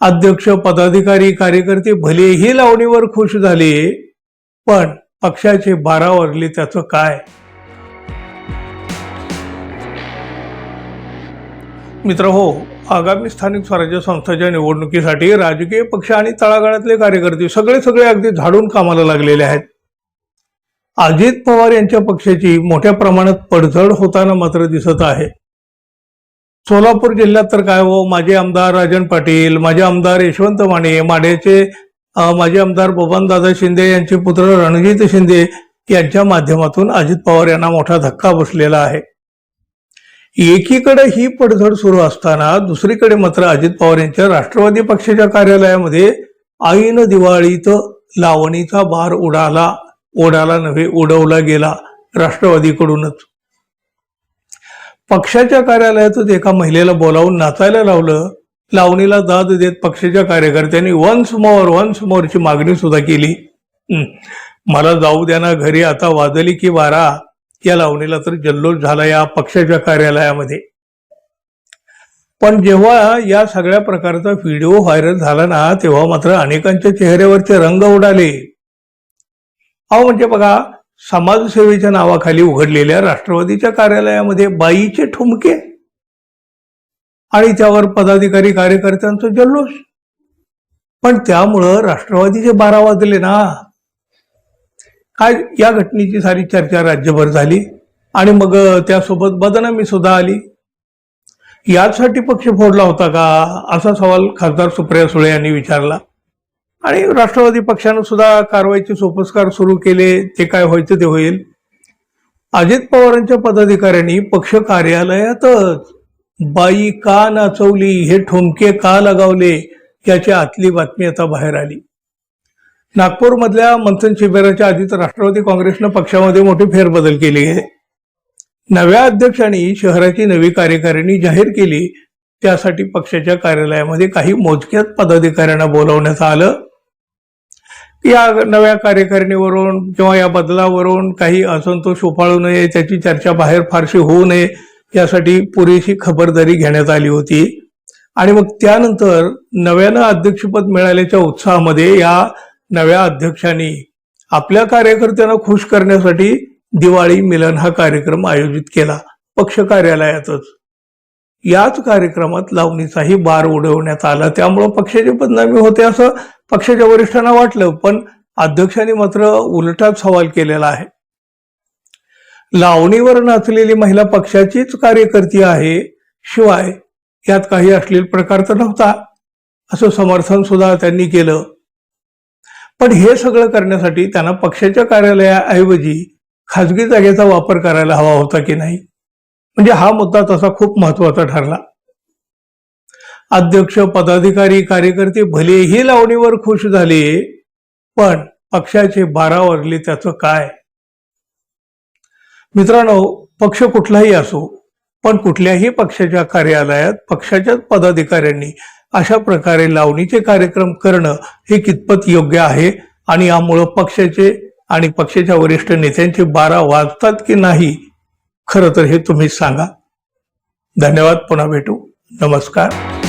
अध्यक्ष पदाधिकारी कार्यकर्ते भलेही लावणीवर खुश झाले पण पक्षाचे बारा वाजले त्याचं काय? मित्र हो आगामी स्थानिक स्वराज्य संस्थांच्या निवडणुकीसाठी राजकीय पक्ष आणि तळागाळातले कार्यकर्ते सगळे सगळे अगदी झाडून कामाला लागलेले आहेत. अजित पवार यांच्या पक्षाची मोठ्या प्रमाणात पडझड होताना मात्र दिसत आहे. सोलापूर जिल्ह्यात तर काय हो? माजी आमदार राजन पाटील माजी आमदार यशवंत माने माडेचे माजी आमदार बबनदादा शिंदे यांचे पुत्र रणजित शिंदे यांच्या माध्यमातून अजित पवार यांना मोठा धक्का बसलेला आहे. एकीकडे ही पडझड सुरू असताना दुसरीकडे मात्र अजित पवार यांच्या राष्ट्रवादी पक्षाच्या कार्यालयामध्ये आईन दिवाळीत लावणीचा बार उडाला उडाला नव्हे उडवला गेला राष्ट्रवादीकडूनच. पक्षाच्या कार्यालयातच एका महिलेला बोलावून नाचायला लावलं. लावणीला दाद देत पक्षाच्या कार्यकर्त्यांनी वन्स मोर वन्स मोरची मागणी सुद्धा केली. मला जाऊ द्या ना घरी आता वाजली की वारा. या लावणीला तर जल्लोष झाला या पक्षाच्या कार्यालयामध्ये. पण जेव्हा या सगळ्या प्रकारचा व्हिडिओ व्हायरल झाला ना तेव्हा मात्र अनेकांच्या चेहऱ्यावरचे रंग उडाले. अहो म्हणजे बघा समाजसेवेच्या नावाखाली उघडलेल्या राष्ट्रवादीच्या कार्यालयामध्ये बाईचे ठुमके आणि त्यावर पदाधिकारी कार्यकर्त्यांचं जल्लोष. पण त्यामुळं राष्ट्रवादीचे बारा वाजले ना. काय या घटनेची सारी चर्चा राज्यभर झाली आणि मग त्यासोबत बदनामी सुद्धा आली. यासाठी पक्ष फोडला होता का? असा सवाल खासदार सुप्रिया सुळे यांनी विचारला. आणि राष्ट्रवादी पक्षानं सुद्धा कारवाईचे सोपस्कार सुरू केले ते काय व्हायचं ते होईल. अजित पवारांच्या पदाधिकाऱ्यांनी पक्ष कार्यालयातच बाई का नाचवली हे ठोमके का लगावले याची आतली बातमी आता बाहेर आली. नागपूरमधल्या मंथन शिबिराच्या आधीच राष्ट्रवादी काँग्रेसनं पक्षामध्ये मोठी फेरबदल केली आहे. नव्या अध्यक्षांनी शहराची नवी कार्यकारिणी जाहीर केली त्यासाठी पक्षाच्या कार्यालयामध्ये काही मोजक्याच पदाधिकाऱ्यांना बोलावण्यात आलं. या नव्या कार्यकारिणीवरून किंवा या बदलावरून काही असंतोष उफाळू नये त्याची चर्चा बाहेर फारशी होऊ नये यासाठी पुरेशी खबरदारी घेण्यात आली होती. आणि मग त्यानंतर नव्यानं अध्यक्षपद मिळाल्याच्या उत्साहामध्ये या नव्या अध्यक्षांनी आपल्या कार्यकर्त्यांना खुश करण्यासाठी दिवाळी मिलन हा कार्यक्रम आयोजित केला पक्ष कार्यालयातच. याच कार्यक्रमात लावणीचाही बार उडवण्यात आला. त्यामुळं पक्षाची बदनामी होते असं पक्षाच्या वरिष्ठांना वाटलं पण अध्यक्षांनी मात्र उलटाच सवाल केलेला आहे. लावणीवर नाचलेली महिला पक्षाचीच कार्यकर्ती आहे शिवाय यात काही अश्लील प्रकार तर नव्हता असं समर्थन सुद्धा त्यांनी केलं. पण हे सगळं करण्यासाठी त्यांना पक्षाच्या कार्यालयाऐवजी खाजगी जागेचा वापर करायला हवा होता की नाही? म्हणजे हा मुद्दा तसा खूप महत्त्वाचा ठरला. अध्यक्ष पदाधिकारी कार्यकर्ते भलेही लावणीवर खुश झाले पण पक्षाचे बारा वाजले त्याचं काय? मित्रांनो पक्ष कुठलाही असो पण कुठल्याही पक्षाच्या कार्यालयात पक्षाच्याच पदाधिकाऱ्यांनी अशा प्रकारे लावणीचे कार्यक्रम करणं हे कितपत योग्य आहे? आणि यामुळं पक्षाचे आणि पक्षाच्या वरिष्ठ नेत्यांचे बारा वाजतात की नाही? खरं तर हे तुम्ही सांगा. धन्यवाद पुन्हा भेटू. नमस्कार.